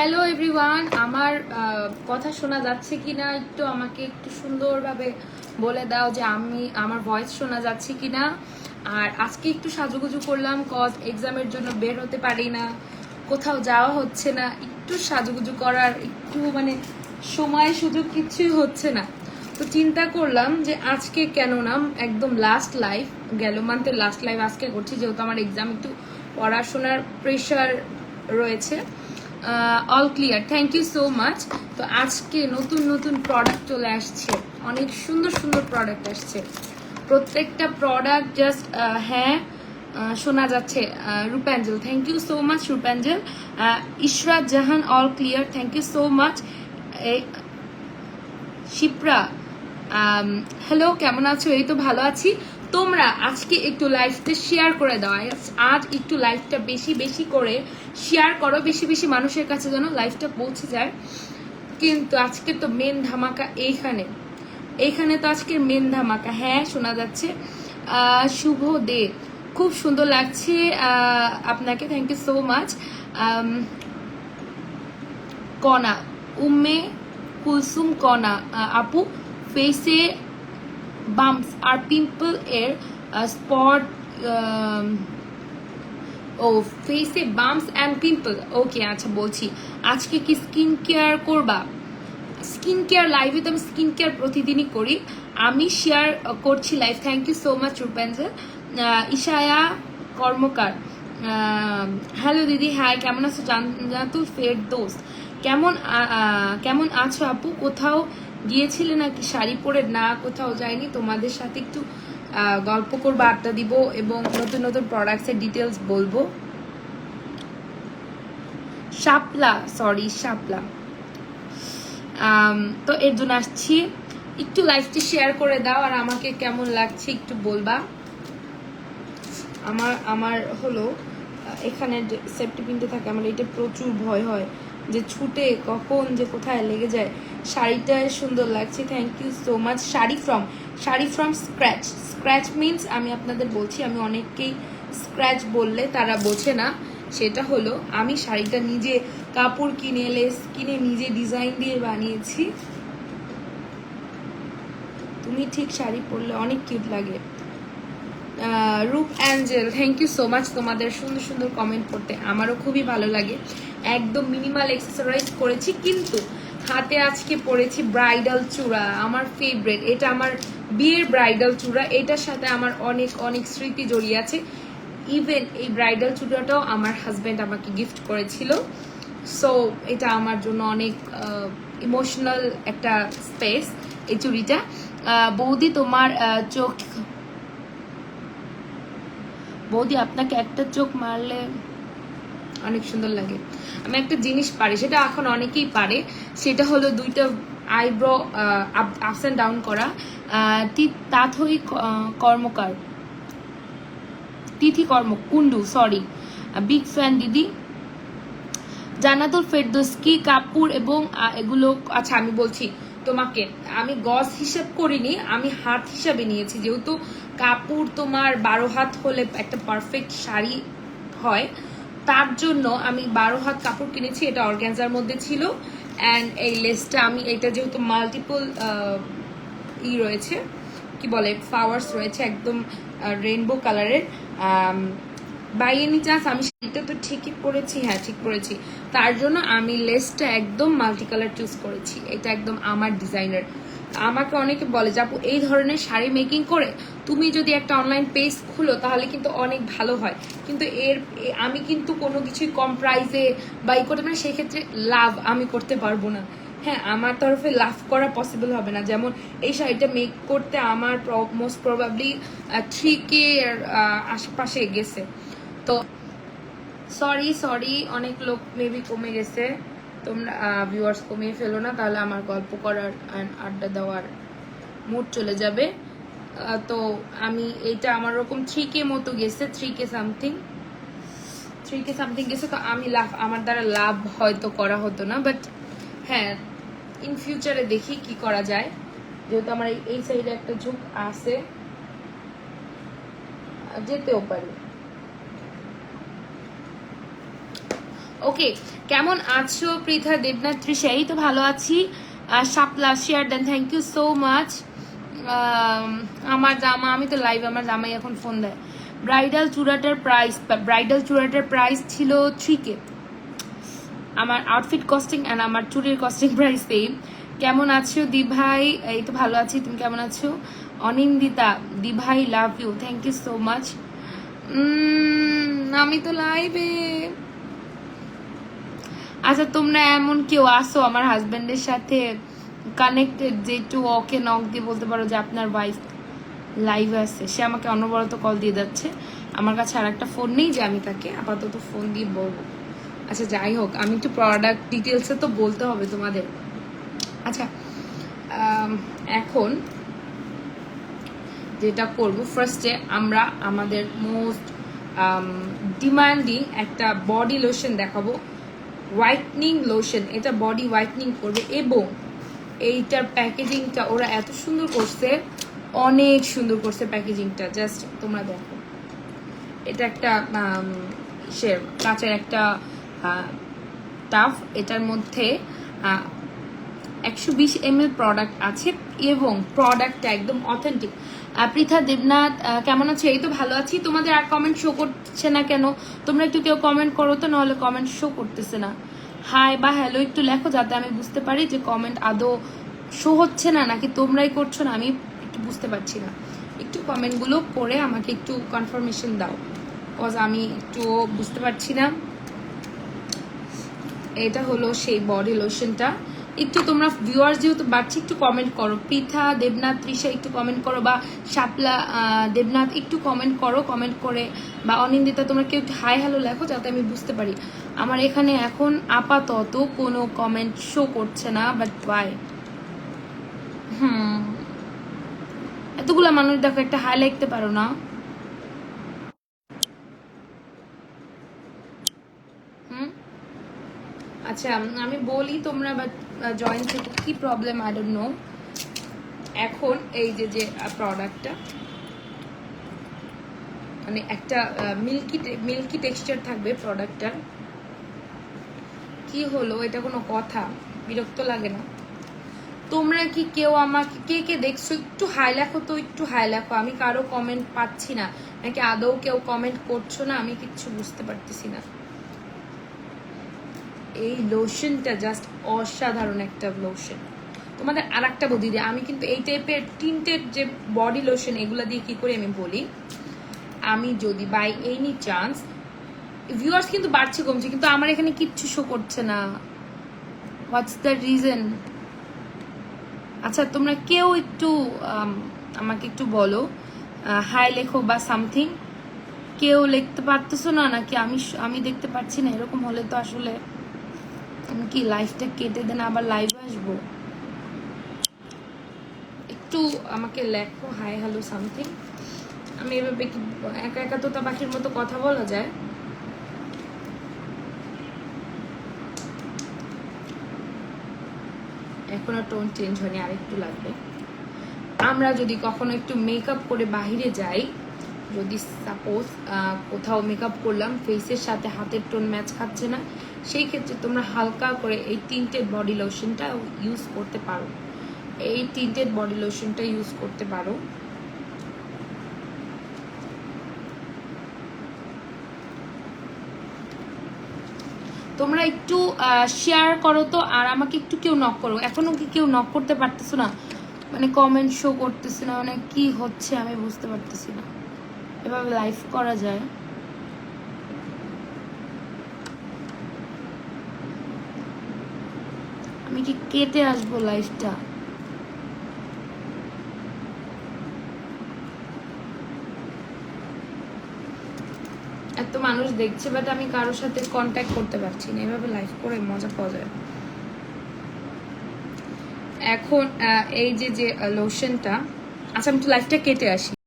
Hello everyone আমার কথা শোনা যাচ্ছে কিনা একটু আমাকে একটু সুন্দরভাবে বলে দাও যে আমি, আমার ভয়েস শোনা যাচ্ছে কি না আর আজকে একটু সাজুগুজু করলাম কজ এক্সামের জন্য বের হতে পারি না, কোথাও যাওয়া হচ্ছে না, একটু সাজুগুজু করার একটু মানে সময় সুযোগ কিছুই হচ্ছে না। তো চিন্তা করলাম যে আজকে কেন না একদম লাস্ট লাইফ গেল মান্থের লাস্ট লাইফ আজকে করছি, যেহেতু আমার এক্সাম একটু পড়াশোনার প্রেশার রয়েছে। All clear thank you so much তো আজকে নতুন নতুন প্রোডাক্ট চলে আসছে। অনেক সুন্দর সুন্দর প্রোডাক্ট আসছে। প্রত্যেকটা প্রোডাক্ট জাস্ট হ্যাঁ শোনা যাচ্ছে Rupanjal. Thank you so much Rupanjal. Ishrat Jahan all clear thank you so much Shipra hello কেমন আছো? এই তো ভালো আছি। তোমরা আজকে একটু লাইফটা শেয়ার করে দাও আজ- একটু লাইফটা বেশি বেশি করে শেয়ার করো, বেশি বেশি মানুষের কাছে যেন লাইফটা পৌঁছে যায়। কিন্তু আজকে তো মেন ধামাকা এইখানে। এইখানে তো আজকের মেন ধামাকা। হ্যাঁ শোনা যাচ্ছে। শুভ দে। খুব সুন্দর লাগছে আপনাকে। Thank you so much Kona. Umme Kulsum Kona. আপু ফেসে বাম্পস আর পিম্পল এর স্পট ও ফেসে বাম্পস অ্যান্ড পিম্পল ওকে আচ্ছা বলছি। আজকে কি স্কিন কেয়ার করবা? স্কিন কেয়ার লাইভে তো আমি স্কিন কেয়ার প্রতিদিনই করি। আমি শেয়ার করছি live thank you so much Rupendra. Ishaya Karmakar. Hello দিদি। হ্যাঁ কেমন আছো? জান্নাতুল ফের দোস্ত কেমন কেমন আছো আপু? কোথাও গিয়েছিলে নাকি? শাড়ি পরে না, কোথাও যাইনি তোমাদের সাথে একটু গল্প করব, আড্ডা দিব এবং নতুন নতুন প্রোডাক্টসের ডিটেলস বলব। শাপলা সরি শাপলা। তো এর জন্য আসছি। একটু লাইফটি শেয়ার করে দাও আর আমাকে কেমন লাগছে একটু বলবা। আমার আমার হলো, এখানে সেফটি পিনতে থাকে, আমার এটা প্রচুর ভয় হয়। যে ছুটে কখন যে কোথায় লেগে যায়, শাড়িটা সুন্দর লাগছে thank you so much sari from sari from scratch scratch means আমি আপনাদের বলছি, আমি অনেককেই স্ক্র্যাচ বললে তারা বোঝে না। সেটা হলো, আমি শাড়িটা নিজে কাপড় কিনে লেস কিনে নিজে ডিজাইন দিয়ে বানিয়েছি। তুমি ঠিক শাড়ি পরলে অনেক কিউট লাগে। Rup angel thank you so much তোমাদের সুন্দর সুন্দর কমেন্ট করতে আমারও খুবই ভালো লাগে। একদম মিনিমাল এক্সারসাইজ করেছি, কিন্তু হাতে আজকে পরেছি ব্রাইডাল চূড়া, আমার ফেভারেট এটা আমার বিয়ের ব্রাইডাল চূড়া, এটার সাথে আমার অনেক অনেক স্মৃতি জড়িয়ে আছে। ইভেন এই ব্রাইডাল চূড়াটাও আমার হাজব্যান্ড আমাকে গিফট করেছিল। সো এটা আমার জন্য অনেক ইমোশনাল একটা স্পেস এই চুড়িটা। বৌদি তোমার চোখ বৌদি, আপনাকে একটা চোখ মারলে অনেক সুন্দর লাগে। আমি একটা জিনিস পারি, সেটা এখন অনেকেই পারে, সেটা হলো দুইটা আইব্রো আপস অ্যান্ড ডাউন করা তাথই কর্মকার। তিথি কর্ম কুন্ডু সরি বিগ ফ্যান দিদি, জান্নাতুল ফেরদোস কি কাপড় এবং এগুলো আচ্ছা আমি বলছি তোমাকে, আমি গজ হিসাব করিনি, আমি হাত হিসাবে নিয়েছি, যেহেতু কাপড় তোমার বারো হাত হলে একটা পারফেক্ট শাড়ি হয় তার জন্য আমি বারো হাত কাপড় কিনেছি, এটা অর্গ্যানজার মধ্যে ছিল। অ্যান্ড এই লেসটা আমি এটা যেহেতু মাল্টিপল ই রয়েছে, কি বলে ফ্লাওয়ার্স রয়েছে, একদম রেইনবো কালারের বাই এনি চান্স আমি এটা তো ঠিকই পরেছি হ্যাঁ ঠিক পরেছি। তার জন্য আমি লেসটা একদম মাল্টি কালার চুজ করেছি, এটা একদম আমার ডিজাইনার আমাকে অনেকে বলে যে আপু এই ধরনের শাড়ি মেকিং করে তুমি যদি একটা অনলাইন পেজ খুলো, তাহলে কিন্তু অনেক ভালো হয়। কিন্তু এর আমি কিন্তু কোনো কিছুই কম প্রাইসে বা ই করতে মানে সেক্ষেত্রে লাভ আমি করতে পারব না। হ্যাঁ আমার তরফে লাভ করা পসিবল হবে না। যেমন এই শাড়িটা মেক করতে আমার মোস্ট প্রবাবলি থ্রি কে আশেপাশে গেছে। তো সরি সরি অনেক লোক মেবি কমে গেছে। তোমরা ভিউয়ার্স কমিয়ে ফেলো না, তাহলে আমার গল্প করার and আড্ডা দেওয়ার মুড চলে যাবে। তো আমি এটা আমার ওরকম থ্রি কে মতো গেছে three K something three K something গেছে, তো আমি লাভ আমার দ্বারা লাভ হয়তো করা হতো না বাট হ্যাঁ ইন ফিউচারে দেখি কি করা যায়। যেহেতু আমার এই- সাইডে একটা ঝুঁক আছে যেতেও পারি। ওকে, কেমন আছো পৃথা দেবনাথ ত্রিশা এই তো ভালো আছি। শাপলা শেয়ার দেন থ্যাংক ইউ সো মাচ আমার জামা, আমি তো লাইভ আমার জামাই এখন ফোন দেয়। ব্রাইডাল চূড়াটার প্রাইস ব্রাইডাল চূড়াটার প্রাইস ছিল থ্রি কে আমার আউটফিট কস্টিং অ্যান্ড আমার চুরির কস্টিং প্রাইস সেম কেমন আছো দি ভাই? এই তো ভালো আছি, তুমি কেমন আছো? অনিন্দিতা, দি ভাই love you thank you so much আমি তো লাইভে আচ্ছা তোমরা এমন কেউ আসো আমার হাজবেন্ডের সাথে? কানেক্টেড যে একটু ওকে নক দিয়ে বলতে পারো যে আপনার ওয়াইফ লাইভ আছে। সে আমাকে অনবরত কল দিয়ে যাচ্ছে। আমার কাছে আর একটা ফোন নেই যে আমি তাকে আপাতত ফোন দিয়ে বলব। আচ্ছা যাই হোক, আমি একটু প্রোডাক্ট ডিটেলসে তো বলতে হবে তোমাদের। আচ্ছা এখন যেটা করব ফার্স্টে আমরা আমাদের মোস্ট ডিমান্ডিং একটা বডি লোশন দেখাবো। হোয়াইটনিং লোশন এটা বডি হোয়াইটনিং করবে এবং এইটার প্যাকেজিংটা ওরা এত সুন্দর করছে, অনেক সুন্দর করছে প্যাকেজিংটা। জাস্ট তোমরা দেখো। এটা একটা সে কাঁচের একটা টাফ। এটার মধ্যে একশো বিশ এম এল প্রোডাক্ট আছে এবং প্রোডাক্টটা একদম অথেন্টিক পৃথা দেবনাথ কেমন আছে? এই তো ভালো আছি। তোমাদের আর কমেন্ট শো করছে না কেন? তোমরা একটু কেউ কমেন্ট করো তো, নাহলে কমেন্ট শো করতেছে না। হাই বা হ্যালো একটু লেখো যাতে আমি বুঝতে পারি যে কমেন্ট আদৌ শো হচ্ছে না নাকি তোমরাই করছ না, আমি একটু বুঝতে পারছি না। একটু কমেন্টগুলো করে আমাকে একটু কনফার্মেশন দাও কজ আমি একটু বুঝতে পারছি না। এটা হলো সেই বডি লোশনটা একটু তোমরা ভিউয়ার্স যেহেতু বাড়ছি, একটু কমেন্ট করো। পৃথা, দেবনাথ, তৃষা, একটু কমেন্ট করো বা শাপলা দেবনাথ, একটু কমেন্ট করো। কমেন্ট করে বা অনিন্দিতা, তোমরা কেউ হাই হ্যালো লেখো যাতে আমি বুঝতে পারি। আমার এখানে এখন আপাতত কোনো কমেন্ট শো করছে না বাট বাই হুম। এতগুলা মানুষ দেখো, একটা হাই লিখতে পারো না। আচ্ছা আমি বলি তোমরা বাট জয়েন থেকে কি প্রবলেম আই ডোন্ট নো এখন এই যে যে প্রোডাক্টটা মানে একটা মিল্কি মিল্কি টেক্সচার থাকবে প্রোডাক্টটার কি হলো? এটা কোনো কথা। বিরক্ত লাগে না। তোমরা কি কেউ আমাকে, কে কে দেখছ? একটু হাই লেখো তো, একটু হাই লেখো। আমি কারও কমেন্ট পাচ্ছি না। নাকি আদৌ কেউ কমেন্ট করছ না? আমি কিচ্ছু বুঝতে পারতেছি না। এই লোশনটা জাস্ট অসাধারণ একটা লোশন তোমাদের আর একটা বদি দিই আমি কিন্তু এই টাইপের টিন্টেড যে বডি লোশন এগুলো দিয়ে কি করে আমি বলি? আমি যদি বাই এনি চান্স ভিউয়ার্স কিন্তু বাড়ছে, কমছে, কিন্তু আমার এখানে কিচ্ছু শো করছে না। হোয়াটস দ্য রিজন আচ্ছা তোমরা কেউ একটু আমাকে একটু বলো হাই লেখো বা সামথিং কেউ লিখতে পারতেছো না নাকি? আমি আমি দেখতে পাচ্ছি না, এরকম হলে তো আসলে আমি কি লাইফটা কেটে দেন, আবার লাইভ আসব? একটু আমাকে লেখো হাই হ্যালো সামথিং আমি এভাবে একা একা তোতা পাখির মতো কথা বলা যায়। এখনও টোন চেঞ্জ হয়নি আর একটু লাগবে। আমরা যদি কখনো একটু মেকআপ করে বাহিরে যাই, যদি সাপোজ কোথাও মেকআপ করলাম ফেসের সাথে হাতের টোন ম্যাচ খাচ্ছে না, সেই ক্ষেত্রে তোমরা হালকা করে এই তিনটে বডি লোশনটা ইউজ করতে পারো। এই তিনটে বডি লোশনটা ইউজ করতে পারো। তোমরা একটু শেয়ার করো তো, আর আমাকে একটু কেউ নক করো। এখনও কি কেউ নক করতে পারতেছো না? মানে কমেন্ট শো করতেছে না মানে কি হচ্ছে আমি বুঝতে পারতেছি না। এভাবে লাইভ করা যায়। আমি কি কেটে আসব লাইফটা এত মানুষ দেখছে বাট আমি কারোর সাথে কন্ট্যাক্ট করতে পারছি না। এভাবে লাইফ করে মজা পাওয়া যায়। এখন এই যে যে লোশনটা আচ্ছা আমি একটু লাইফটা কেটে আসি।